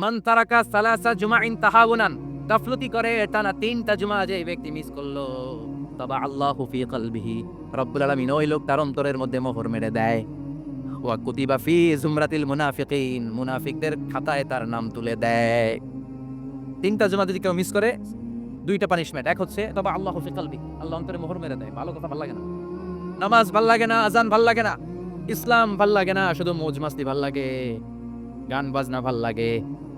মান তারাকা সালাসা জুমাইন তাহাউনান গাফলতি করে, টানা তিনটা জুমা যে ব্যক্তি মিস করল। তবা আল্লাহু ফি কলবিহি। রব্বুল আলামিন ওই লোক তার অন্তরের মধ্যে মোহর মেরে দেয়। ওয়া কুতিবা ফি জুমরাতিল মুনাফিকিন। মুনাফিকদের খাতায় তার নাম তুলে দেয়। তিনটা জুমা যদি কেউ মিস করে, দুইটা পানিশমেন্ট এক হচ্ছে, তবে আল্লাহ ফি কলবি। আল্লাহ অন্তরে মোহর মেরে দেয়। ভালো কথা ভালো লাগে না। নামাজ ভালো লাগে না, আজান ভালো লাগে না। ইসলাম ভালো লাগে না, শুধু মৌজ মাস্তি ভালো লাগে। গান বাজনা ভালো লাগে।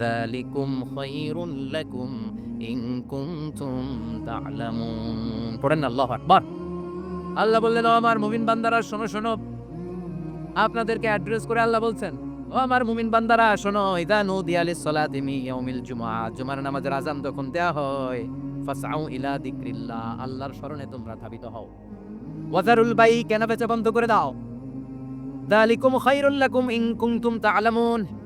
যালিকুম খায়রুল লাকুম ইন কুনতুম তা'লামুন পড়েন আল্লাহু আকবার। আল্লাহ বললেন আমার মুমিন বান্দারা, শোনো শোনো। আপনাদেরকে অ্যাড্রেস করে আল্লাহ বলছেন, ও আমার মুমিন বান্দারা, শোনো, ইদা নুদিয়া লিস-সালাতি মিন ইয়াউমিল জুমআ জুমার নামাজের আযান যখন দেয়া হয়, ফাসআউ ইলা যিকরিল্লাহ আল্লাহর স্মরণে তোমরা ধাবিত হও। ওয়াজারুল বাই, কেনা বেচা বন্ধ করে দাও। যালিকুম খায়রুল লাকুম ইন কুনতুম তা'লামুন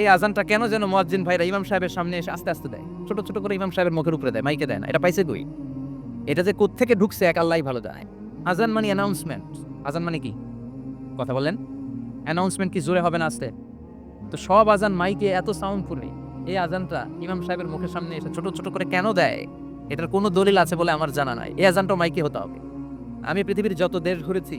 এই আজানটা কেন যেন মুয়াজ্জিন ভাইরা ইমাম সাহেবের সামনে এসে আস্তে আস্তে দেয়? ছোট ছোট করে ইমাম সাহেবের মুখের উপরে দেয়, মাইকে দেয় না। এটা পাইছে কই? এটা যে কোত্থেকে ঢুকছে এক আল্লাহ ভালো যায় আজান মানে অ্যানাউন্সমেন্ট আজান মানে কি? কথা বলেন। অ্যানাউন্সমেন্ট কি জোরে হবে না আসতে? তো সব আজান মাইকে এত সাউন্ড করে এই আজানটা ইমাম সাহেবের মুখের সামনে এসে ছোট ছোট করে কেন দেয়? এটার কোনো দলিল আছে বলে আমার জানা নাই। এই আজানটা মাইকে হতে হবে। আমি পৃথিবীর যত দেশ ঘুরেছি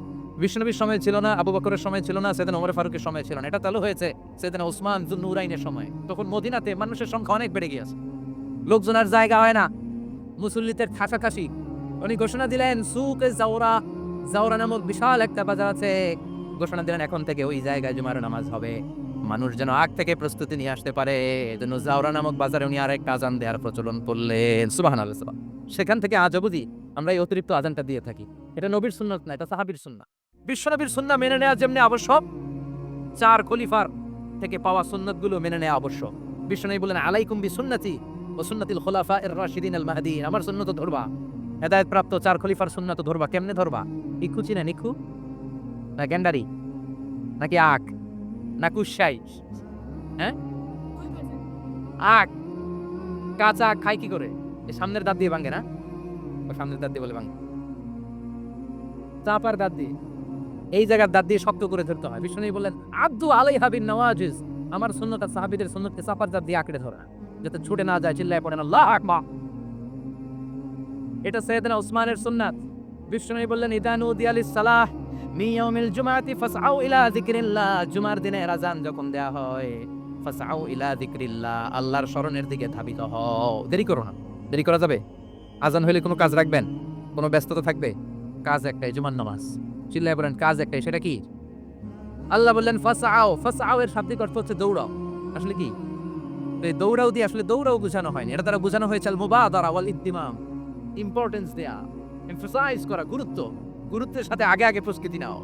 বিষ্ণনবীর সময় ছিল না, আবু বকরের সময় ছিল না, সেদিন ওমর ফারুকের সময় ছিল না। এটা চালু হয়েছে সেদিন ওসমান জুন্নুরাইনের সময়। তখন মদিনাতে মানুষের সংখ্যা অনেক বেড়ে গিয়েছে। লোকজন আর জায়গা হয় না। মুসল্লিদের খাসাখাসি। উনি ঘোষণা দিলেন, সুকে জাওরা। জাওরা নামক বিশাল একটা বাজার আছে। ঘোষণা দিলেন, এখন থেকে ওই জায়গায় জুমার নামাজ হবে। মানুষ যেন আগ থেকে প্রস্তুতি নিয়ে আসতে পারে। এজন্য জাওরা নামক বাজারে উনি আর একটা আজান দেওয়ার প্রচলন করলেন। সুবাহ সেখান থেকে আজ অবধি আমরা এই অতিরিক্ত আজানটা দিয়ে থাকি। এটা নবীর সুন্নত না, এটা সাহাবীর সুন্নাহ বিশ্বনবীর সুন্নাহ মেনে নেওয়া যেমনি আবশ্যক, চার খলিফার থেকে পাওয়া সুন্নতগুলো মেনে নেওয়া আবশ্যক। বিশ্বনবী বলেন, আলাইকুম বি সুন্নতি ও সুন্নাতিল খোলাফা এর রাশিদিন আল মাহদিন আমার সুন্নত ধরবা। হেদায়েত প্রাপ্ত চার খলিফার সুন্নত ধরবা। কেমনে ধরবা? ইকু চিনেন ইকু না গ্যান্ডারি? নাকি আখ না কুসাই হ্যাঁ? আখ কাঁচা আখ খাই কি করে? এই সামনের দাঁত দিয়ে ভাঙে না? সামনের দাঁত দিয়ে বলে ভাঙে। চাপার দাঁত দিয়ে। এই জায়গার দাঁত দিয়ে শক্ত করে ধরতে হয়। বিষ্ণু বললেন, আব্দু আলাই হাবিন নওয়াজিজ। আমার সুন্নত সাহাবিদের সুন্নতকে চাপার দাঁত দিয়ে আঁকড়ে ধরা। যাতে ছুটে না যায়, চিল্লায় পড়ে না। আল্লাহ এটা সৈয়দনা উসমানের সুন্নাত। বিষ্ণু বললেন ইদানু দিয়ালিস সালাহ মি ইয়াউমিল জুমাতি ইলা যিকরিল্লাহ। জুমার দিনে আজান যখন দেয়া হয়, ফাসআউ ইলা যিকরিল্লাহ। আল্লাহর স্মরণের দিকে ধাবিত হও। দেরি করো না। দেরি করা যাবে? আজান হইলে কোনো কাজ রাখবেন? কোনো ব্যস্ততা থাকবে? কাজ একটাই, জুমার নামাজ। চিল্লায় বলেন, কাজ একটাই, সেটা কি? আল্লাহ বললেন ফাসআউ ফাসআউ এর শাব্দিক অর্থ হচ্ছে দৌড়াও। আসলে কি? এই দৌড়াও দিয়ে আসলে দৌড়াও বোঝানো হয়নি। এটা দ্বারা বোঝানো হয়েছে আল মুবাদারা ওয়াল ইত্তিমাম ইম্পর্টেন্স দেয়া এমফাসাইজ করা, গুরুত্ব। গুরুত্বের সাথে আগে আগে প্রস্তুতি নাও।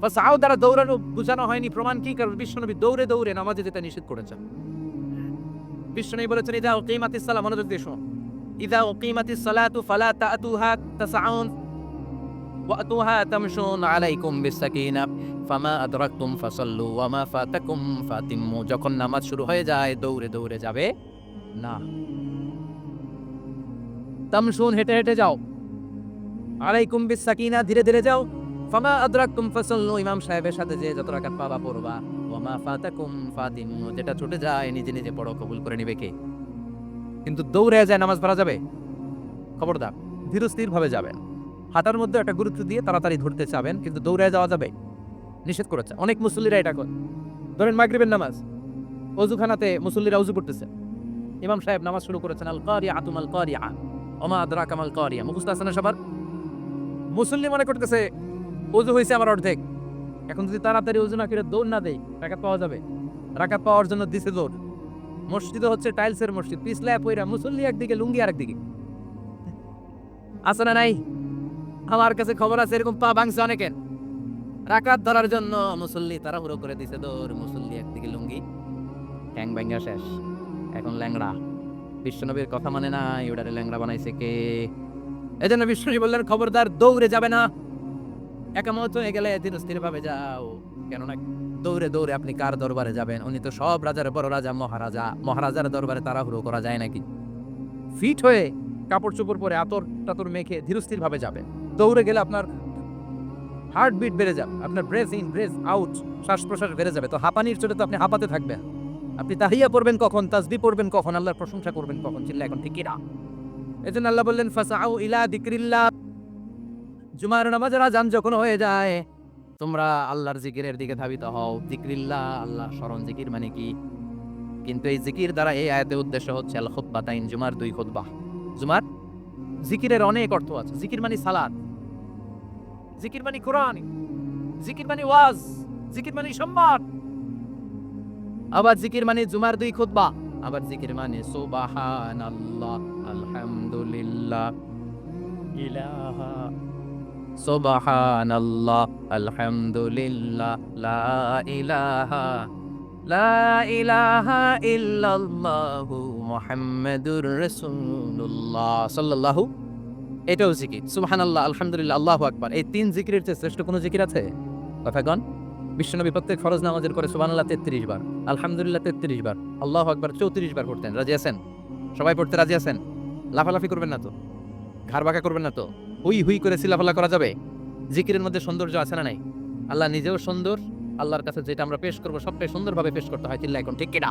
ফাসআউ দ্বারা দৌড়ানো বোঝানো হয়নি, প্রমাণ কি? কারণ বিশ্বনবী দৌড়ে দৌড়ে নামাজে যেতে নিষেধ করেছেন। বিশ্বনবী বলেছেন, ইদা উকিমাতিস সালাহ, মনোযোগ দিয়ে শোনো। ইদা উকিমাতিস সালাতু ফালা তাতুহা তাসআউন ওয়াতুহা তামশুন আলাইকুম বিসাকিনা ফামা আদরাকতুম ফাসাল্লু ওয়ামা ফাতাকুম ফাতিম্মু যখন নামাজ শুরু হয়ে যায়, দৌড়ে দৌড়ে যাবে? না। তামশুন, হেঁটে হেঁটে যাও। আলাইকুম বিসাকিনা ধীরে ধীরে যাও। ফামা আদরাকতুম ফাসাল্লু, ইমাম সাহেবের সাথে যে যত পাবা পড়বা। ওয়ামা ফাতাকুম ফাতিম্মু যেটা ছুটে যায়, নিজে নিজে বড় কবুল করে নিবে কে? কিন্তু দৌড়ে যায়, নামাজ পড়া যাবে? খবরদার, ধীরস্থিরভাবে যাবেন। হাঁটার মধ্যে একটা গুরুত্ব দিয়ে তাড়াতাড়ি ধরতে চাবেন, কিন্তু দৌড়ে যাওয়া যাবে। নিষেধ করেছে। অনেক মুসল্লিরা এটা করে। ধরেন মাগরিবের নামাজ। অজুখানাতে মুসল্লিরা উজু করতেছে। ইমাম সাহেব নামাজ শুরু করেছেন আল কারিয়া আতুম আল কারিয়া ওমা আদরা কামাল কারিয়া। মুখস্থ আছে না সবার? মুসল্লি মনে করতেছে অজু হয়েছে আমার অর্ধেক। এখন যদি তাড়াতাড়ি অজু না করে দৌড় না দেয়, রাকাত পাওয়া যাবে। রাকাত পাওয়ার জন্য দিছে দৌড়। মসজিদে হচ্ছে টাইলসের মসজিদ। পিছলা পইরা মুসল্লি একদিকে, লুঙ্গি আরেকদিকে। আছে না নাই? আমার কাছে খবর আছে, এরকম পা ভাঙছে অনেকের। রাকাত ধরার জন্য মুসল্লি তাড়াহুড়ো করে দিছে দৌড়, মুসল্লি একদিকে লুঙ্গি। ট্যাং ব্যাঙ্গা শেষ। এখন ল্যাংড়া। বিশ্বনবীর কথা মানে নাই ওটারে ল্যাংড়া বানাইছে কে? এজন্য বিশ্বনবী বললেন, খবরদার, দৌড়ে যাবে না। একামত হয়ে গেলে ধীরস্থির ভাবে যাও। কেননা দৌড়ে দৌড়ে আপনি কার দরবারে যাবেন? উনি তো সব রাজার বড় রাজা, মহারাজা। মহারাজার দরবারে তারা তাড়াহুড়ো করা যায় নাকি? ফিট হয়ে কাপড় চোপড় পরে আতর টাতর মেখে ধীরস্থির ভাবে যাবেন। দৌড়ে গেলে আপনার হার্ট বিট বেড়ে যাবে, আপনার ব্রেস ইন ব্রেস আউট শ্বাস প্রশ্বাস বেড়ে যাবে। তো হাঁপানির চোটে তো আপনি হাঁপাতে থাকবেন। আপনি তাহিয়া পড়বেন কখন, তাসবি পড়বেন কখন, আল্লাহর প্রশংসা করবেন কখন চিল্লা এখন ঠিক না এই জন্য আল্লাহ বললেন, ফাসাউ ইলা দিক্রিল্লাহ জুমার নামাজের আজান যখন হয়ে যায়, তোমরা আল্লাহর জিকিরের দিকে ধাবিত হও। জিক্রিল্লাহ আল্লাহ স্মরণ জিকির মানে কি? কিন্তু এই জিকির দ্বারা এই আয়াতের উদ্দেশ্য হচ্ছে আল খুতবাতাইন জুমার দুই খুতবা। জুমার জিকিরের অনেক অর্থ আছে। জিকির মানে সালাত জিকির মানে কোরআন জিকির মানে ওয়াজ জিকির মানে সম্মান। আবার জিকির মানে জুমার দুই খুতবা আবার জিকির মানে সুবহানাল্লাহ আলহামদুলিল্লাহ। ইলাহা। সুবহানাল্লাহ আলহামদুলিল্লাহ লা ইলাহা লা ইলাহা ইল্লাল্লাহু মুহাম্মাদুর রাসূলুল্লাহ সাল্লাল্লাহু, এটাও জিকির। সুবহানাল্লাহ, আলহামদুলিল্লাহ, আল্লাহু আকবার। এই তিন জিকিরের চেয়ে শ্রেষ্ঠ কোনো জিকির আছে? কথাগণ, বিশ্বনবী প্রত্যেক ফরজ নামাজের করে সুবহানাল্লাহ তেত্রিশ বার, আলহামদুলিল্লাহ তেত্রিশ বার, আল্লাহু আকবার চৌত্রিশ বার পড়তেন। রাজি আছেন? সবাই পড়তে রাজি আছেন? লাফালাফি করবেন না তো? ঘাড় বাঁকা করবেন না তো? হুই হুই করে সিলাফালা করা যাবে? জিকিরের মধ্যে সৌন্দর্য আছে না নাই? আল্লাহ নিজেও সুন্দর, আল্লাহর কাছে যেটা আমরা পেশ করব সবটাই সুন্দরভাবে পেশ করতে হয় চিল্লা এখন, ঠিক কিনা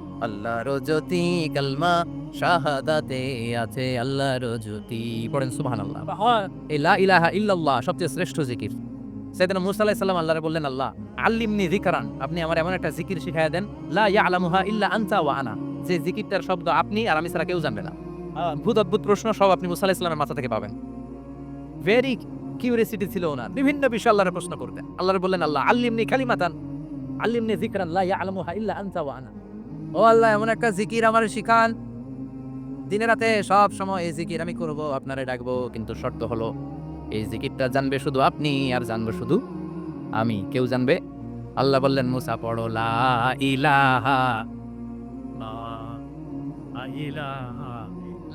আল্লাহর জ্যোতি কালমা শাহাদাতে আছে আল্লাহর জ্যোতি। পড়েন সুবহানাল্লাহ। এই লা ইলাহা ইল্লাল্লাহ সবচেয়ে শ্রেষ্ঠ জিকির। সেদিন মুসা আলাইহিস সালাম আল্লাহরে বললেন আল্লাহ আল্লিমনি যিকরান। আপনি আমার এমন একটা জিকির শিখায়া দেন লা ইয়ালামুহা ইল্লা আনতা ওয়া আনা। যে জিকিরটার শব্দ আপনি আর আমি ছাড়া কেউ জানবে না। অদ্ভুত অদ্ভুত প্রশ্ন সব আপনি মুসা আলাইহিস সালামের মাথা থেকে পাবেন। ভেরি কিউরিয়াসিটি ছিল ওনার। বিভিন্ন বিষয় আল্লাহরে প্রশ্ন করতেন। আল্লাহরে বললেন আল্লাহ আল্লিমনি কালিমাতান। আল্লিমনি যিকরান লা ইয়ালামুহা ইল্লা আনতা ওয়া আনা। ও আল্লাহ, এমন একটা জিকির আমার শিখান। দিনে রাতে সব সময় এই জিকির আমি করব, আপনারে ডাকবো, কিন্তু শর্ত হলো, এই জিকিরটা জানবে শুধু আপনি আর জানব শুধু আমি। কেউ জানবে? আল্লাহ বললেন, মুসা, পড়ো, লা ইলাহা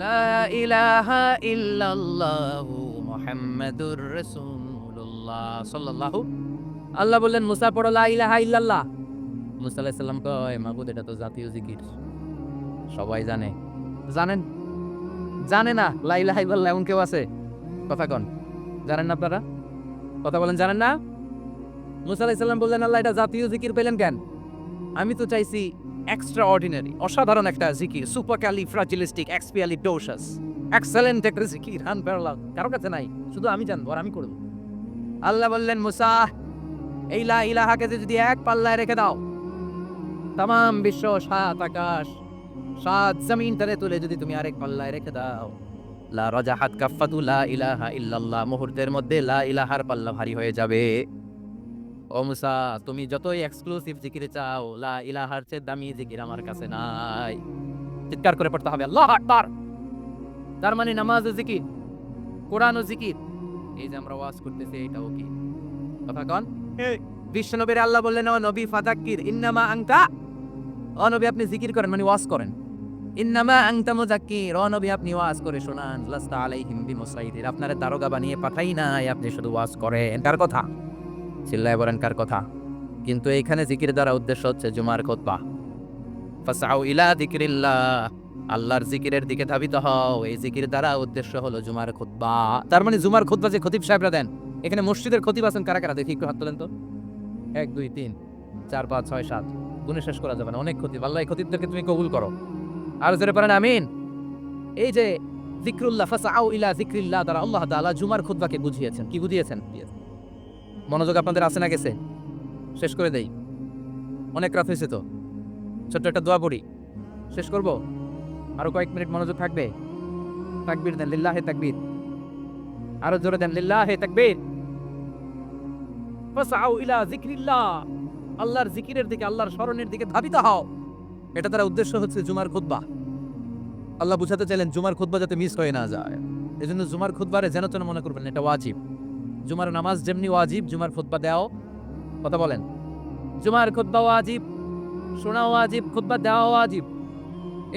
লা ইলাহা ইল্লাল্লাহু সাল্লাল্লাহু আল্লাহ বললেন, মুসা, পড়ো, লা ইলাহা ইল্লাল্লাহ মুসা আলাইহিস সালাম কয় মাবুদ এটা তো জাতীয় জিকির। সবাই জানে। জানেন? জানে না। লা ইলাহা ইল্লাল্লাহ, এমন কেউ আছে? কথা কন। জানেন না আপনারা? কথা বলেন, জানেন না? মুসা আলাইহিস বললেন, আল্লাহ, এটা জাতীয় জিকির পেলেন কেন? আমি তো চাইছি এক্সট্রা অর্ডিনারি অসাধারণ একটা জিকির supercalifragilisticexpialidocious excellent একটা জিকির হান প্যারালাল কারও কাছে নাই, শুধু আমি জানব আর আমি করব। আল্লাহ বললেন, মুসা, এই লা ইলাহাকে যদি এক পাল্লায় রেখে দাও তাম বিশ্ব সাত আকাশ সাত জমিন তারে তুলে যদি তুমি আরেক পাল্লায় রেখে দাও। লা রাজাহাত কাফাতু লা ইলাহা ইল্লাল্লাহ। মুহূর্তের মধ্যে লা ইলাহার পাল্লা ভারী হয়ে যাবে। ও মুসা তুমি যতই এক্সক্লুসিভ জিকির চাও লা ইলাহার চেয়ে দামি জিকির আমার কাছে নাই। চিৎকার করে পড়তে হবে আল্লাহ আকবার। তার মানে নামাজ ও জিকির কোরআন ও জিকির। এই যে আমরা ওয়াজ করতেছি এটাও কি? কথা কন। বিশ্বনবীর আল্লাহ বললেন নবী ফাতাক্কির ইন্নামা আংতা ও নবী, আপনি জিকির করেন মানে ওয়াজ করেন। ইন্নামা আংতা মুজাক্কির ও নবী, আপনি ওয়াজ করে শোনান। লাস্তা আলাইহিম বিমুসাইদির আপনারে দারোগা বানিয়ে পাঠাই নাই, আপনি শুধু ওয়াজ করেন। কার কথা? চিল্লায় বলেন, কার কথা? কিন্তু এখানে জিকির দ্বারা উদ্দেশ্য হচ্ছে জুমার খুতবা। ফাসাউ ইলা যিকরিল্লাহ, আল্লাহর জিকিরের দিকে ধাবিত হও। এই জিকির দ্বারা উদ্দেশ্য হলো জুমার খুতবা। তার মানে জুমার খুতবা যে খতিব সাহেবরা দেন, এখানে মসজিদের খতিব আছেন কারা কারা? দেখি একটু হাত তোলেন তো। এক, দুই, তিন, চার, পাঁচ, ছয়, সাত। গুণে শেষ করা যাবে না। অনেক খতিব আল্লাহ এই খতিবদেরকে তুমি কবুল করো। আর জোরে পারেন আমিন। এই যে জিক্রুল্লাহ ফাসাউ ইলা জিক্রিল্লাহ দ্বারা আল্লাহ তাআলা জুমার খুতবাকে বুঝিয়েছেন। কি বুঝিয়েছেন? মনোযোগ আপনাদের আছে না গেছে? শেষ করে দেই। অনেক রাত হয়েছে তো। ছোট্ট একটা দোয়া পড়ি। শেষ করব? আরও কয়েক মিনিট মনোযোগ থাকবে? তাকবীর দেন, লিল্লাহে তাকবীর। আরও জোরে দেন, লিল্লাহে তাকবীর। ফাসাউ ইলা যিকরিল্লাহ। আল্লাহর জিকিরের দিকে, আল্লাহর স্মরণের দিকে ধাবিত হও। এটা তার উদ্দেশ্য হচ্ছে জুমার খুতবা। আল্লাহ বুঝাতে চাইলেন জুমার খুতবা যাতে মিস হয়ে না যায়। এই জন্য জুমার খুতবারে যেন তেন মনে করবেন, এটা ওয়াজিব। জুমার নামাজ যেমনি ওয়াজিব, জুমার খুতবা দেও কথা বলেন। জুমার খুতবা ওয়াজিব শোনা ওয়াজিব, খুতবা দেওয়া ওয়াজিব।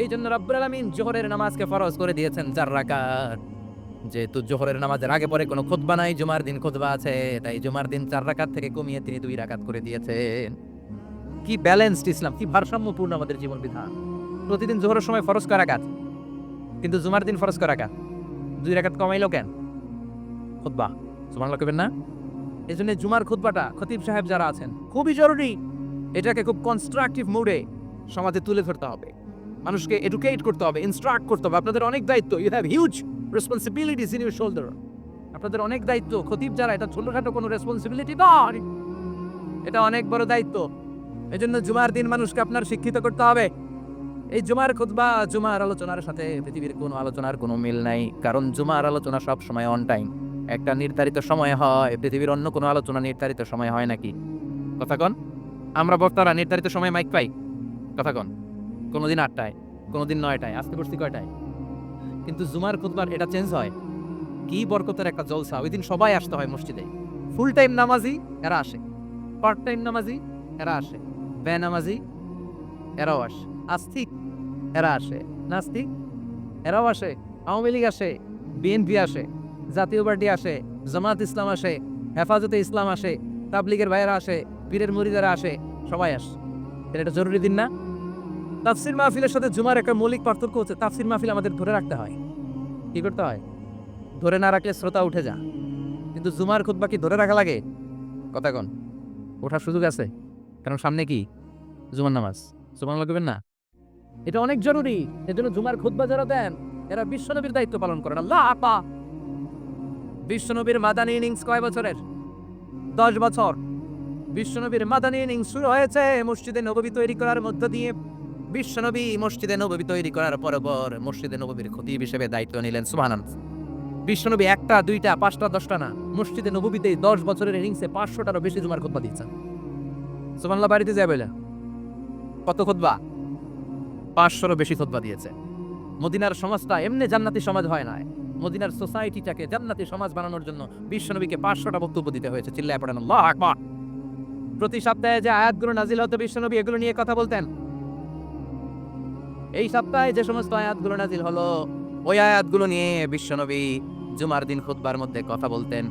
এই জন্য রব্বুল আলামিন জোহরের নামাজকে ফরজ করে দিয়েছেন চার রাকাত। যেহেতু জোহরের নামাজের আগে পরে কোনো খুতবা নাই, জুমার দিন খুতবা আছে, তাই জুমার দিন চার রাকাত থেকে কমিয়ে তিনি দুই রাকাত করে দিয়েছেন। কি ব্যালেন্সড ইসলাম, কি ভারসাম্যপূর্ণ আমাদের জীবন বিধান প্রতিদিন জোহরের সময় ফরজ করা রাকাত কিন্তু জুমার দিন ফরজ করা রাকাত দুই রাকাত কমাইলো কেন? খুতবা, সুবহানাল্লাহ কইবেন না? এই জন্য জুমার খুতবাটা খতিব সাহেব যারা আছেন, খুবই জরুরি। এটাকে খুব কনস্ট্রাকটিভ মুডে সমাজে তুলে ধরতে হবে। মানুষকে এডুকেট করতে হবে ইনস্ট্রাক্ট করতে হবে। আপনাদের অনেক দায়িত্ব you have huge responsibilities in your shoulder আপনাদের অনেক দায়িত্ব। খতিব যারা, এটা ছোটখাটো কোনো রেসপন্সিবিলিটি নয়। এটা অনেক বড় দায়িত্ব। এই জন্য জুমার দিন মানুষকে আপনার শিক্ষিত করতে হবে। এই জুমার খুতবা, জুমার আলোচনার সাথে পৃথিবীর কোনো আলোচনার কোনো মিল নাই। কারণ জুমার আলোচনা সব সময় অন টাইম একটা নির্ধারিত সময় হয়, পৃথিবীর অন্য কোনো আলোচনা নির্ধারিত সময় হয় নাকি? কথা কন। আমরা বক্তারা নির্ধারিত সময় মাইক পাই। কথা কন। কোনোদিন আটটায়, কোনোদিন নয়টায় আজকে বসছি কয়টায়? কিন্তু জুমার খুতবার এটা চেঞ্জ হয়। কি বরকতের একটা জলসা। ওই দিন সবাই আসতে হয় মসজিদে। ফুল টাইম নামাজি, এরা আসে। পার্ট টাইম নামাজি, এরা আসে। বে নামাজি, এরাও আসে। আস্তিক, এরা আসে। নাস্তিক, এরাও আসে। আওয়ামী লীগ আসে। বিএনপি আসে। জাতীয় পার্টি আসে। জামাত ইসলাম আসে। হেফাজতে ইসলাম আসে। তাবলিগের ভাইয়েরা আসে। পীরের মুরিদারা আসে। সবাই আসে। এটা জরুরি দিন না? তাফসির মাহফিলের সাথে জুমার একটা মৌলিক পার্থক্য হচ্ছে, তাফসির মাহফিল আমাদের ধরে রাখতে হয়। কি করতে হয়? ধরে না রাখলে শ্রোতা উঠে যা কিন্তু জুমার খুতবা বাকি ধরে রাখা লাগে? কথা কন। ওঠার সুযোগ আছে? কারণ সামনে কি? জুমার নামাজ। জুমার লাগবেন না? এটা অনেক জরুরি। এজন্য জুমার খুতবা যারা দেন, এরা বিশ্বনবীর দায়িত্ব পালন করেন। আল্লাহ আপা! বিশ্বনবীর মাদানী ইনিংস কয় বছরের? দশ বছর। বিশ্বনবীর মাদানী ইনিংস শুরু হয়েছে। মসজিদে নববী তৈরি করার মধ্য দিয়ে বিশ্বনবী মসজিদে নববী তৈরি করার পর পর মসজিদে নববীর খতিব হিসেবে দায়িত্ব নিলেন, সুবহানাল্লাহ। বিশ্বনবী একটা, দুইটা, পাঁচটা, দশটা না, মসজিদে নববীতে দশ বছরের ইনিংসে পাঁচশোটারও বেশি জুমার খুতবা দিচ্ছেন সুবহানাল্লাহ, বাড়িতে যায় বলে? কত খুতবা পাঁচশোরও বেশি খুতবা দিয়েছে। মদিনার সমাজটা এমনি জান্নাতি সমাজ হয় না। মদিনার সোসাইটিটাকে জান্নাতি সমাজ বানানোর জন্য বিশ্বনবীকে পাঁচশোটা বক্তব্য দিতে হয়েছে, চিল্লায় পড়েন প্রতি সপ্তাহে যে আয়াতগুলো নাজিল হতো বিশ্বনবী, এগুলো নিয়ে কথা বলতেন। এই সপ্তাহে যে সমস্ত আয়াতগুলো নাজিল হলো, ওই আয়াতগুলো নিয়ে বিশ্বনবী জুমার দিন খুতবার মধ্যে কথা বলতেন।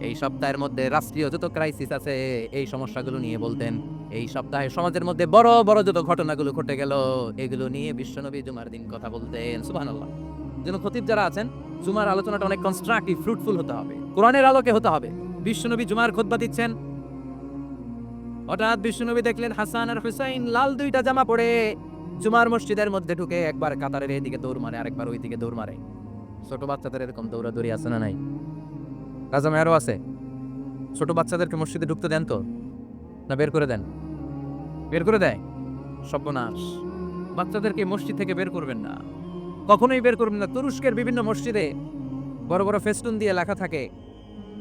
এই সপ্তাহের মধ্যে রাষ্ট্রীয় যত ক্রাইসিস আছে, এই সমস্যাগুলো নিয়ে বলতেন। এই সপ্তাহে সমাজের মধ্যে বড় বড় যত ঘটনাগুলো ঘটে গেল, এগুলো নিয়ে বিশ্বনবী জুমার দিন কথা বলতেন। সুবহানাল্লাহ। যেন খতিব যারা আছেন, জুমার আলোচনাটা অনেক কনস্ট্রাকটিভ ফ্রুটফুল হতে হবে। কোরআনের আলোকে হতে হবে। বিশ্বনবী জুমার খুতবা দিচ্ছেন। হঠাৎ বিশ্বনবী দেখলেন হাসান আর হুসাইন লাল দুইটা জামা পরে জুমার মসজিদের মধ্যে ঢুকে একবার কাতারের এইদিকে দৌড় মারে, আরেকবার ওইদিকে দৌড় মারে। ছোট বাচ্চাদের এরকম দৌড়াদৌড়ি আছে না নাই? রাজা মেয়ারও আছে। ছোট বাচ্চাদেরকে মসজিদে ঢুকতে দেন তো? না বের করে দেন? বের করে দেয়? সর্বনাশ। বাচ্চাদেরকে মসজিদ থেকে বের করবেন না। কখনোই বের করবেন না। তুরস্কের বিভিন্ন মসজিদে বড় বড় ফেস্টুন দিয়ে লেখা থাকে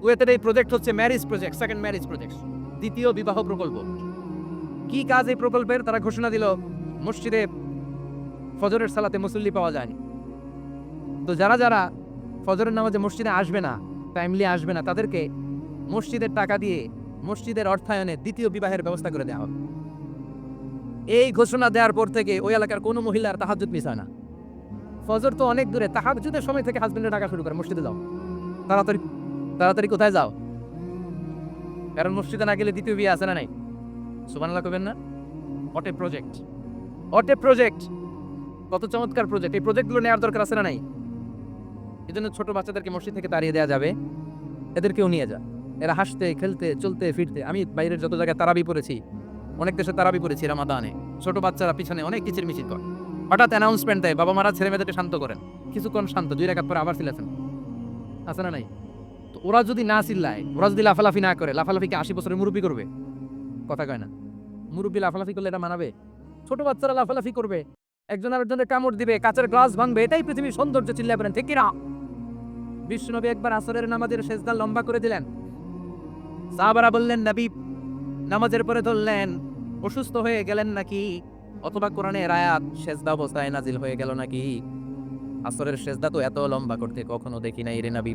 কুয়েতের এই প্রজেক্ট হচ্ছে marriage project second marriage project দ্বিতীয় বিবাহ প্রকল্প। কি কাজ এই প্রকল্পের? তারা ঘোষণা দিল, মসজিদে ফজরের সালাতে মুসল্লি পাওয়া যায়নি। তো যারা যারা ফজরের নামাজে মসজিদে আসবে না টাইমলি আসবে না, তাদেরকে মসজিদের টাকা দিয়ে মসজিদের অর্থায়নে দ্বিতীয় বিবাহের ব্যবস্থা করে দেওয়া হবে। এই ঘোষণা দেওয়ার পর থেকে ওই এলাকার কোনো মহিলার তাহাজুদ মিস হয় না। ফজর তো অনেক দূরে তাহাজুদের সময় থেকে হাজবেন্ডের টাকা শুরু করে, মসজিদে যাও। তাড়াতাড়ি তাড়াতাড়ি কোথায় যাও? কারণ মসজিদে না গেলে দ্বিতীয় বিয়ে আছে না নাই? সুবানাল্লাহ কবেন না? অটে প্রজেক্ট অটে প্রজেক্ট কত চমৎকার প্রজেক্ট এই প্রজেক্টগুলো নেওয়ার দরকার আছে না নাই? এই জন্য ছোট বাচ্চাদেরকে মসজিদ থেকে তাড়িয়ে দেওয়া যাবে। এদেরকেও নিয়ে যা। এরা হাসতে, খেলতে, চলতে, ফিরতে। আমি বাইরের যত জায়গায় তারাবি পড়েছি, অনেক দেশে তারাবি পড়েছি রামাদানে। ছোট বাচ্চারা পিছনে অনেক কিচির মিচির করে। হঠাৎ অ্যানাউন্সমেন্ট দেয় বাবা মারা ছেলে মেয়েদেরকে শান্ত করেন। কিছুক্ষণ শান্ত, দুই রেখাত পরে আবার সিলেছেন আছে না নাই? তো ওরা যদি না চিল্লায়, ওরা যদি লাফালাফি না করে, লাফালাফিকে আশি বছরের মুরব্বী করবে। কথা কয় না। মুরব্বী লাফালাফি করলে এটা মানাবে? ছোট বাচ্চারা লাফালাফি করবে, একজন আরেকজনের কামড় দিবে, কাঁচের গ্লাস ভাঙবে, এটাই পৃথিবীর সৌন্দর্য চিল্লায় বলেন ঠিক কিনা? বিষ্ণুনবী একবার আসরের নামাজের শেষদা লম্বা করে দিলেন। সাহাবারা বললেন, নবী, নামাজের পরে ধরলেন, অসুস্থ হয়ে গেলেন নাকি? অথবা কোরআনে রায়াত শেষদা অবস্থায় নাজিল হয়ে গেল নাকি? আসরের শেষদা তো এত লম্বা করতে কখনো দেখি নাই রে নবী।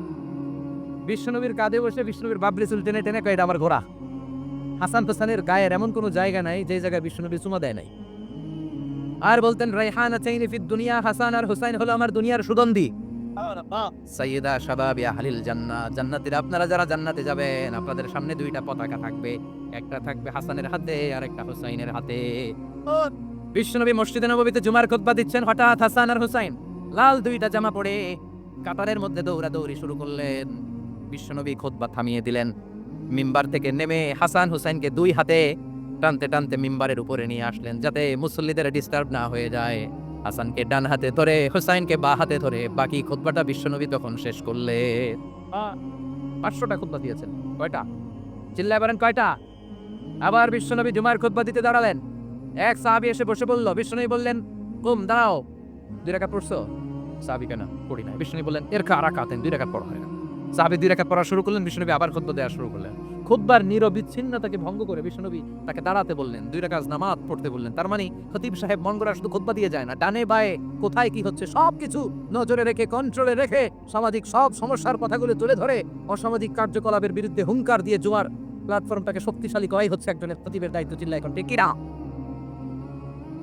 বিশ্বনবীর কাঁধে বসে বিষ্ণুবীর বাবরি চুল টেনে টেনে কয় আমার ঘোড়া। হাসান হোসেনের গায়ের এমন কোনো জায়গা নাই যে জায়গায় বিষ্ণুনবী চুমা দেয় নাই। আর বলতেন রাইহান চাইনি ফিদ দুনিয়া, হাসান আর হুসাইন হলো আমার দুনিয়ার সুগন্ধি। সাইয়েদা শাবাব আহলিল জান্নাত জান্নাতীরা, আপনারা যারা জান্নাতে যাবেন, আপনাদের সামনে দুইটা পতাকা থাকবে। একটা থাকবে হাসানের হাতে, আর একটা হুসাইনের হাতে। বিশ্বনবী মসজিদে নববীতে জুমার খুতবা দিচ্ছেন হঠাৎ হাসান আর হুসাইন। লাল দুইটা জামা পরে কাতারের মধ্যে দৌড়াদৌড়ি শুরু করলেন। বিশ্বনবী খুতবা থামিয়ে দিলেন। মিম্বার থেকে নেমে হাসান হুসাইনকে দুই হাতে টানতে টানতে মিম্বারের উপরে নিয়ে আসলেন যাতে মুসল্লিদের ডিস্টার্ব না হয়ে যায়। হাসানকে ডান হাতে ধরে, হুসাইনকে বা হাতে ধরে বাকি খুতবাটা বিশ্বনবী তখন শেষ করলে। পাঁচশোটা খুতবা দিয়েছেন। কয়টা? চিল্লায় বলেন কয়টা? আবার বিশ্বনবী জুমার খুতবা দিতে দাঁড়ালেন। এক সাহাবি এসে বসে বলল, বিশ্বনবী বললেন, কুম, দাঁড়াও। দুই রেখা পড়ছো? সাহাবি কেন? পড়ি না বিশ্বনবী বললেন, এর কারা কাতেন দুই রেখা পড়া হয় না। সাহাবি দুই রেখা পড়া শুরু করলেন বিশ্বনবী আবার খুতবা দেওয়া শুরু করলেন। খুতবার নিরবিচ্ছিন্নতাকে ভঙ্গ করে বিশ্বনবী তাকে দাঁড়াতে বললেন, দুই রাকাত নামাজ পড়তে বললেন। তার মানে খতিব সাহেব মন করা শুধু খুতবা দিয়ে যায় না, ডানে বায়ে কোথায় কি হচ্ছে সব কিছু নজরে রেখে কন্ট্রোলে রেখে সামাজিক সব সমস্যার কথাগুলো তুলে ধরে অসামাজিক কার্যকলাপের বিরুদ্ধে হুঙ্কার দিয়ে জোয়ার প্ল্যাটফর্মটাকে শক্তিশালী করাই হচ্ছে একজনের খতিবের দায়িত্ব চিল্লা এখন। কিনা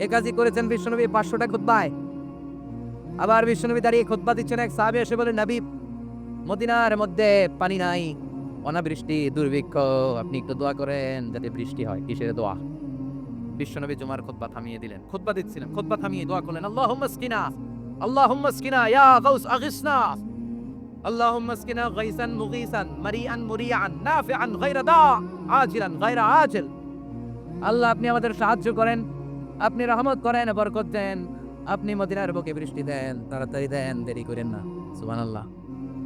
এ কাজই করেছেন বিশ্বনবী পাঁচশোটা খুতবায় আবার বিশ্বনবী দাঁড়িয়ে খুতবা দিচ্ছেন এক সাহাবে এসে বলে, নাবি মদিনার মধ্যে পানি নাই। অনাবৃষ্টি, দুর্ভিক্ষ, আপনি একটু দোয়া করেন যাতে বৃষ্টি হয়, কিসের দোয়া? বিশ্বনবী জুমার খুতবা থামিয়ে দিলেন। খুতবা দিচ্ছিলেন, খুতবা থামিয়ে দোয়া করলেন, আল্লাহুম্মা স্কিনা আল্লাহুম্মা স্কিনা ইয়া গাউস আগিসনা, আল্লাহুম্মা স্কিনা গাইসান মুগিসান মারিআন মুরিআন নাফিআন গায়রা দা, আজিলান গায়রা আজিল। আল্লাহ, আপনি আমাদের সাহায্য করেন, আপনি রহমত করেন, বরকত দেন, আপনি মদিনার বুকে বৃষ্টি দেন, তাড়াতাড়ি দেন, দেরি করেন না। সুবহানাল্লাহ।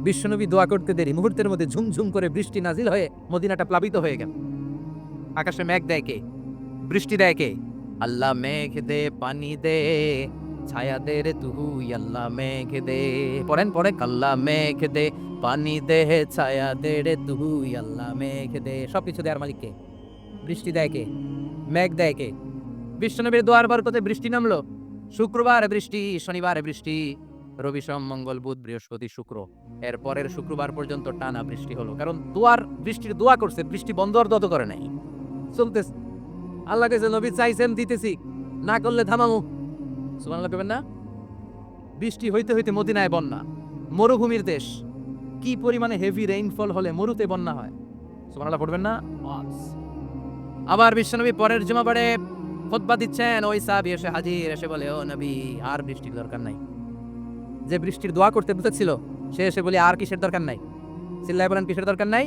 বিশ্বনবী দোয়া করতে দেরি। মুহূর্তের মধ্যে ঝুমঝুম করে বৃষ্টি নাজিল হয়ে মদিনাটা প্লাবিত হয়ে গেল। আকাশে মেঘ দেয় কে? বৃষ্টি দেয় কে? আল্লাহ মেঘ দে, পানি দে, ছায়া দে রে তুই, আল্লাহ মেঘ দে। পড়েন পড়ে আল্লাহ মেঘ দে, পানি দে, ছায়া দে রে তুই, আল্লাহ মেঘ দে। সবকিছু দেয়ার মালিক কে? বৃষ্টি দেয় কে? মেঘ দেয় কে? বিশ্বনবীর দোয়ার বরকতে বৃষ্টি নামলো। শুক্রবার বৃষ্টি, শনিবার বৃষ্টি। রবি সোম, মঙ্গল বুধ, বৃহস্পতি, শুক্র। এর পরের শুক্রবার পর্যন্ত টানা বৃষ্টি হলো। কারণ দোয়ার, বৃষ্টির দোয়া করছে, বৃষ্টি বন্ধ আর দত করে নাই। চলতেছে। আল্লাহ কাছে নবী চাইছেন, দিতেছি। না করলে থামামু। সুবহানাল্লাহ কবেন না। বৃষ্টি হইতে হইতে মদিনায় বন্যা। মরুভূমির দেশ। কি পরিমাণে হেভি রেইনফল হলে মরুতে বন্যা হয়? সুবহানাল্লাহ পড়বেন না? আবার বিশ্বনবী পরের জুমা পড়ে খুতবা দিচ্ছেন, ওই সাহাবী এসে হাজির, এসে বলে, ও নবী, আর বৃষ্টির দরকার নাই। যে বৃষ্টির দোয়া করতে বসেছিল সে এসে বলে, আর কিসের দরকার নাই? চিল্লায় বলেন, কিসের দরকার নাই?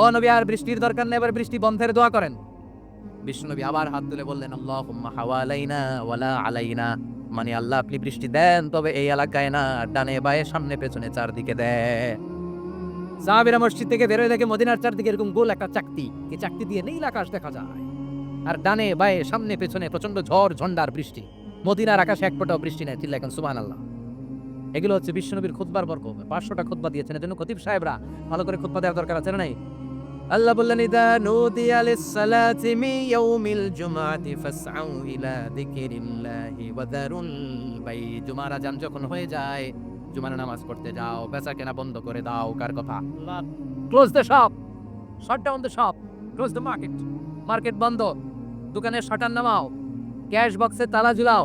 ও নবী, আর বৃষ্টির দরকার নেই। এবার বৃষ্টি বন্ধের দোয়া করেন। বিষ্ণুনবী আবার হাত তুলে বললেন হাওয়ালাইনা ওয়ালা আলাইনা। মানে আল্লাহ আপনি বৃষ্টি দেন, তবে এই এলাকায় না, ডানে বায়ে, সামনে পেছনে চারদিকে দেন সাহাবিরা মসজিদ থেকে বেরোয় দেখে মদিনার চারদিকে এরকম গোল একটা চাকতি। এই চাকতি দিয়ে নীল আকাশ দেখা যায়। আর ডানে বায়ে, সামনে পেছনে প্রচণ্ড ঝড় ঝন্ডার বৃষ্টি। মদিনার আকাশে এক ফোঁটাও বৃষ্টি নেই চিল্লা এখন সুবহান আল্লাহ এগুলো হচ্ছে বিশ্বনবীর খুতবার বর্গ পাঁচশোটা খুতবা দিয়েছেন। এজন্য খতিব সাহেবরা ভালো করে খুতবা দেওয়ার দরকার আছে না নাই? আল্লাহ বললেন ইদা নুদিয়া লিস-সালাতি মিন ইয়াউমিল জুমআতি ফাসআউ ইলা যিকিরিল্লাহি ওয়া দারুল বাই জুমার আজান যখন হয়ে যায় জুমার নামাজ পড়তে যাও বেচা কেনা বন্ধ করে দাও। কার কথা? Close the shop shut down the shop close the market market বন্ধ। দোকানের শাটার নামাও। ক্যাশ বক্সে তালা ঝুলাও।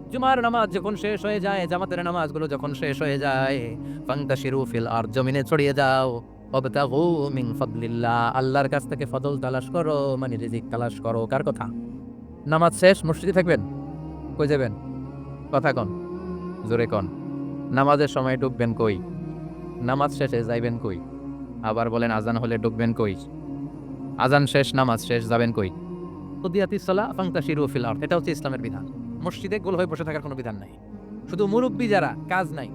জুমার নামাজ যখন শেষ হয়ে যায়, জামাতের নামাজগুলো যখন শেষ হয়ে যায়, ফান্তাশিরু ফিল আর জমিনে ছড়িয়ে যাও। ওয়াবতাগু মিন ফাদলিল্লাহ, আল্লাহর কাছ থেকে ফজল তালাশ করো মানে রিজিক তালাশ করো। কার কথা? নামাজ শেষ, মসজিদে থাকবেন? কই যাবেন? কথা কন, জোরে কন। নামাজের সময় ঢুকবেন কই? নামাজ শেষে যাইবেন কই? আবার বলেন, আজান হলে ঢুকবেন কই? আজান শেষ, নামাজ শেষ, যাবেন কই? কুদিয়াতি সলা ফাংতাশিরু ফিল আরদ, এটা হচ্ছে ইসলামের বিধান। মসজিদে গোল হয়ে বসে থাকার কোনো বিধান নাই। শুধু মুরব্বী যারা, কাজ নাই।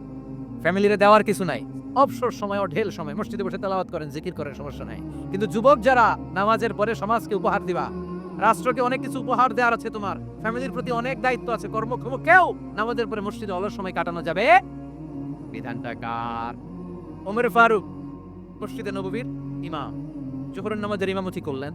ফ্যামিলিরে দেওয়ার কিছু নাই। অবসর সময় ঢেল সময় মসজিদে বসে তেলাওয়াত করেন, জিকির করেন, সমস্যা নাই। কিন্তু যুবক যারা, নামাজের পরে সমাজকে উপহার দিবা, রাষ্ট্রকে অনেক কিছু উপহার দেওয়ার আছে তোমার। ফ্যামিলির প্রতি অনেক দায়িত্ব আছে, কর্মক্ষম কেউ নামাজের পরে মসজিদে অলস সময় কাটানো যাবে? বিধানটা কার? ওমর ফারুক, মসজিদে নববীর ইমাম। জোহরের নামাজের ইমামতি করলেন।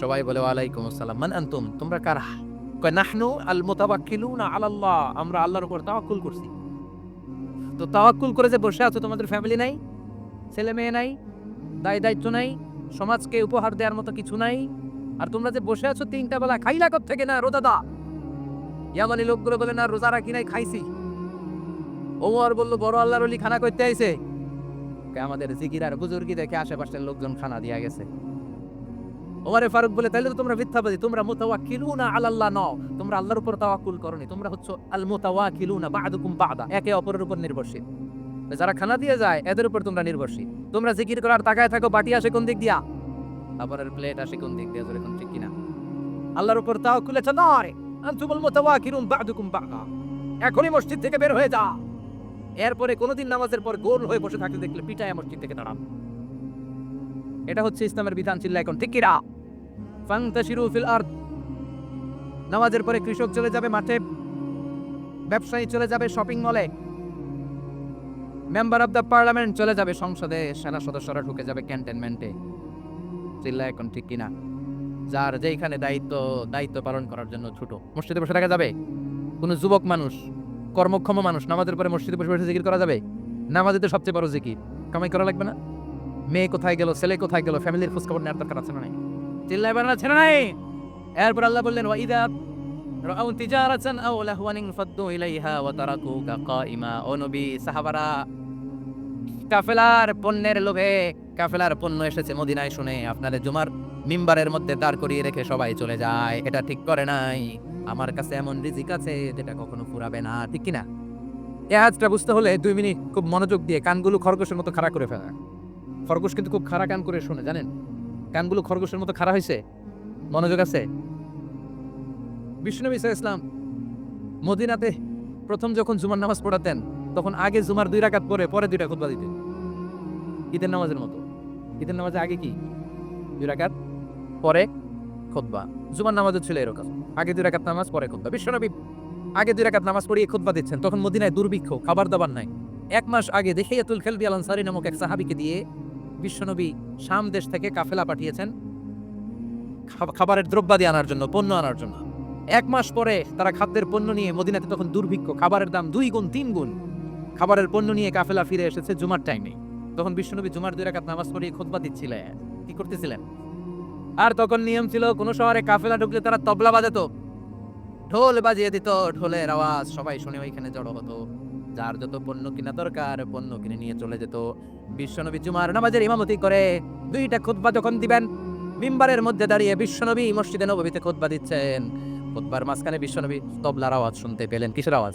সবাই বলে, ওয়ালাইকুম আসসালাম। মান আনতুম? তোমরা কারা? কয়, নাহনু আল মুতাওয়াক্কিলুনা আলাল্লাহ। আমরা আল্লাহর উপর তাওয়াক্কুল করছি। তো তাওয়াক্কুল করে যে বসে আছো, তোমাদের ফ্যামিলি নাই? ছেলে মেয়ে নাই? দায় দায়িত্ব নাই? সমাজকে উপহার দেওয়ার মতো কিছু নাই? আর তোমরা যে বসে আছো তিনটা বেলা, খাইলা কর থেকে না রোদাদা ইয়ামানি লোকগুলো বলে, না, রোজা রাখি নাই, খাইছি। ওমর বলল, বড় আল্লাহর অলি খানা করতে আইছে? আমাদের জিকির আর বুজুর্গি দেখে আশেপাশের লোকজন খানা দিয়া গেছে। ওমরে ফারুক বলে, তাইলে তো তোমরা মিথ্যাবাদী, তোমরা মুতাওয়াক্কিলুনা আলাল্লাহ নও, তোমরা আল্লাহর উপর তাওয়াক্কুল করনি, তোমরা হচ্ছে আল মুতাওয়াক্কিলুনা বা'দুকুম বা'দা, একে অপরের উপর নির্ভরশীল। যারা খানা দিয়ে যায়, এদের উপর তোমরা নির্ভরশীল। তোমরা জিকির করার তাকায় থাকো, বাটি আসে কোন দিক দিয়া? খাবারের প্লেট আসে কোন দিক দিয়া কোন ঠিক কিনা। আল্লাহর উপর তাওয়াক্কুল আছে নয় আনতুমুল মুতাওয়াকিলুন বা'দুকুম বা'দা, এখনই মসজিদ থেকে বের হয়ে যা। এরপরে কোনোদিন নামাজের পর গোল হয়ে বসে থাকতে দেখলে পিটায় মসজিদ থেকে দাঁড়ান এটা হচ্ছে ইসলামের বিধান ছিল এখন। ঠিক কিরা ফান্তাশিরু ফিল আরদ। নামাজের পরে কৃষক চলে যাবে মাঠে, ব্যবসায়ী চলে যাবে শপিং মলে। মেম্বার অফ দ্য পার্লামেন্ট চলে যাবে সংসদে, সেনা সদস্যরা ঢুকে যাবে ক্যান্টনমেন্টে। চিল্লা এখন ঠিক কিনা যার যেখানে দায়িত্ব দায়িত্ব পালন করার জন্য ছোট। মসজিদে বসে থাকা যাবে? কোনো যুবক মানুষ, কর্মক্ষম মানুষ নামাজের পরে মসজিদে বসে বসে জিকির করা যাবে? নামাজে তো সবচেয়ে বড় জিকির। কামাই করা লাগবে না? মেয়ে কোথায় গেল ছেলে কোথায় গেল ফ্যামিলির খোঁজখবর নেওয়ার দরকার আছে না নাই? চিল্লাই বানা ছেলে নাই? এরপর আল্লাহ বললেন ওয়াইদা রাউ তিজারাতান আও লাহওয়ান ফাদ্দু ইলাইহা ওয়া তারাকুকা কাইমা ও নবী সাহাবারা কাফেলার পণ্যের লোভে কাফেলার পণ্য এসেছে মদিনায় শুনে আপনাদের জুমার মিম্বারের মধ্যে দাঁড় করিয়ে রেখে সবাই চলে যায়। এটা ঠিক করে নাই। আমার কাছে এমন রিজিক আছে যেটা কখনো ফুরাবে না ঠিক কিনা? এই আজটা বুঝতে হলে দুই মিনিট খুব মনোযোগ দিয়ে কানগুলো খরগোশের মতো খাড়া করে ফেলা। খরগোশ কিন্তু খুব খাড়া কান করে শুনে, জানেন? কানগুলো খরগোশের মতো খাড়া হয়েছে মনোযোগ আছে? সাল্লাল্লাহু আলাইহি ইসলাম মদিনাতে প্রথম যখন জুমার নামাজ পড়াতেন, তখন আগে জুমার দুই রাকাত পরে পরে দুইটা খুতবা দিতেন। ঈদের নামাজের মতো। ঈদের নামাজে আগে কি? দুই রাকাত, পরে খুতবা। জুমার নামাজও ছিল এরকম। আগে দুই রাকাত নামাজ, পরে খুতবা। বিশ্বনবী আগে দুই রাকাত নামাজ পড়িয়ে খুতবা দিচ্ছেন। তখন মদিনায় দুর্ভিক্ষ খাবার দাবার নাই। এক মাস আগে দেখিয়াতুল খেলবি আল আনসারি নামক এক সাহাবিকে দিয়ে বিশ্বনবী শাম দেশ থেকে কাফেলা পাঠিয়েছেন খাবারের দ্রব্যাদি আনার জন্য, পণ্য আনার জন্য। এক মাস পরে তারা খাদ্যের পণ্য নিয়ে মদিনাতে তখন দুর্ভিক্ষ, খাবারের দাম দুই গুণ, তিন গুণ। খাবারের পণ্য নিয়ে কাফেলা ফিরে এসেছে জুমার টাইমে তখন বিশ্বনবী জুমার দুই রাকাত নামাজ পড়িয়ে খুতবা দিচ্ছিলেন কি করতেছিলেন? আর তখন নিয়ম ছিল, কোন শহরে কাফেলা ঢুকলে তারা তবলা বাজাতো। ঢোল বাজিয়ে দিত, ঢোলের আওয়াজ সবাই শুনে ওইখানে জড়ো হতো। যার যত পণ্য কিনা দরকার, পণ্য কিনে নিয়ে চলে যেত। বিশ্বনবী জুমার নামাজের ইমামতি করে দুইটা খুতবা যখন দিবেন, মিম্বারের মধ্যে দাঁড়িয়ে বিশ্বনবী মসজিদে নববীতে খুতবা দিচ্ছেন। খুতবার মাঝখানে বিশ্বনবী তবলার আওয়াজ শুনতে পেলেন। কিসের আওয়াজ?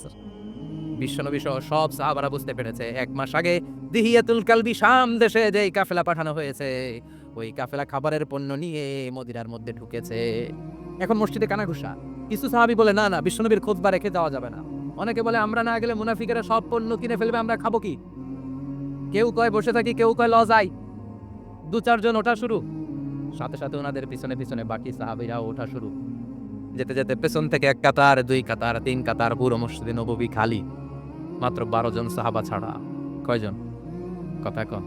বিশ্বনবী সহ সব সাহাবারা বুঝতে পেরেছে। এক মাস আগে দিহিয়াতুল কালবি শাম দেশে কাফেলা পাঠানো হয়েছে, ওই কাফেলা খাবারের পণ্য নিয়ে মদিনার মধ্যে ঢুকেছে। এখন মসজিদে কানাঘুষা। কিছু সাহাবি বলে, না না, বিশ্বনবীর খুতবা রেখে যাওয়া যাবে না। অনেকে বলে, আমরা না গেলে মুনাফিকেরা সব পণ্য কিনে ফেলবে, আমরা খাব কি? কেউ কয়, বসে থাকি, কেউ কয়, ল, যাই। দু চারজন ওঠা শুরু। সাথে সাথে ওনাদের পিছনে পিছনে বাকি সাহাবিরাও ওঠা শুরু। যেতে যেতে পেছন থেকে এক কাতার, দুই কাতার, তিন কাতার, পুরো মসজিদে নববী খালি। মাত্র বারো জন সাহাবা ছাড়া। কয়জন? কথা কন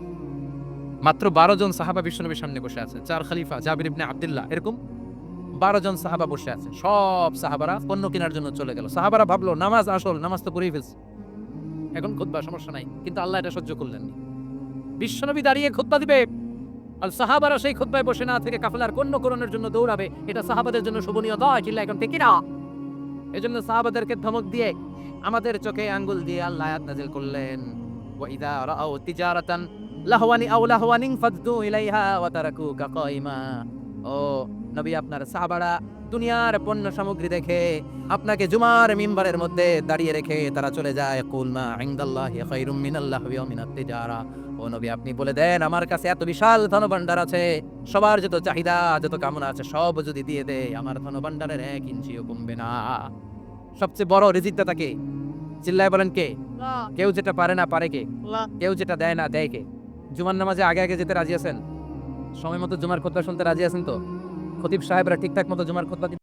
মাত্র বারো জন সাহাবা বিশ্বনবীর সামনে বসে আছে। চার খালিফা জাবির ইবনে আব্দুল্লাহ। এরকম? বারো জন সাহাবা বসে আছে। সব সাহাবারা পণ্য কেনার জন্য চলে গেল। সাহাবারা ভাবলো, নামাজ আসল, নামাজ তো পড়েই ফেলছে। এখন খুতবা, সমস্যা নাই। কিন্তু আল্লাহ এটা সহ্য করলেন বিশ্বনবী দাঁড়িয়ে খুতবা দিবে। আর সাহাবারা সেই খুতবায় বসে না থেকে কাফেলার পণ্য করণের জন্য দৌড়াবে। এটা সাহাবাদের জন্য শোভনীয় নয় চিল্লা এখন ঠিক না এজন্য সাহাবাদেরকে ধমক দিয়ে আমাদের চোখে আঙ্গুল দিয়ে আল্লাহ নাজিল করলেন। ওয়াইদা রাআউ তিজারাতান, লাহওয়ানি ইলাইহা ওয়া তারাকুকা কাইমা ও নবী আপনার সাহাবারা দুনিয়ার পণ্য সামগ্রী দেখে আপনাকে জুমার মিম্বারের মধ্যে দাঁড়িয়ে রেখে তারা চলে যায়। কুলমা ইনদাল্লাহি খায়রুম মিনাল্লাহি ওয়া মিনাত তিজারা। ও নবী আপনি বলে দেন আমার কাছে এত বিশাল ধনভাণ্ডার আছে সবার যত চাহিদা যত কামনা আছে সব যদি দিয়ে দেয় আমার ধনভাণ্ডারের এক ইঞ্চিও কমবে না। সবচেয়ে বড় রিজিকদাতা কে চিল্লায় বলেন কে? কেউ যেটা পারে না পারে কে? কেউ যেটা দেয় না দেয় কে? জুমার নামাজে আগে আগে যেতে রাজি আছেন? সময় মতো জুমার কথা শুনতে রাজি আছেন তো? খতিব সাহেবরা ঠিকঠাক মতো জুমার খোদ্া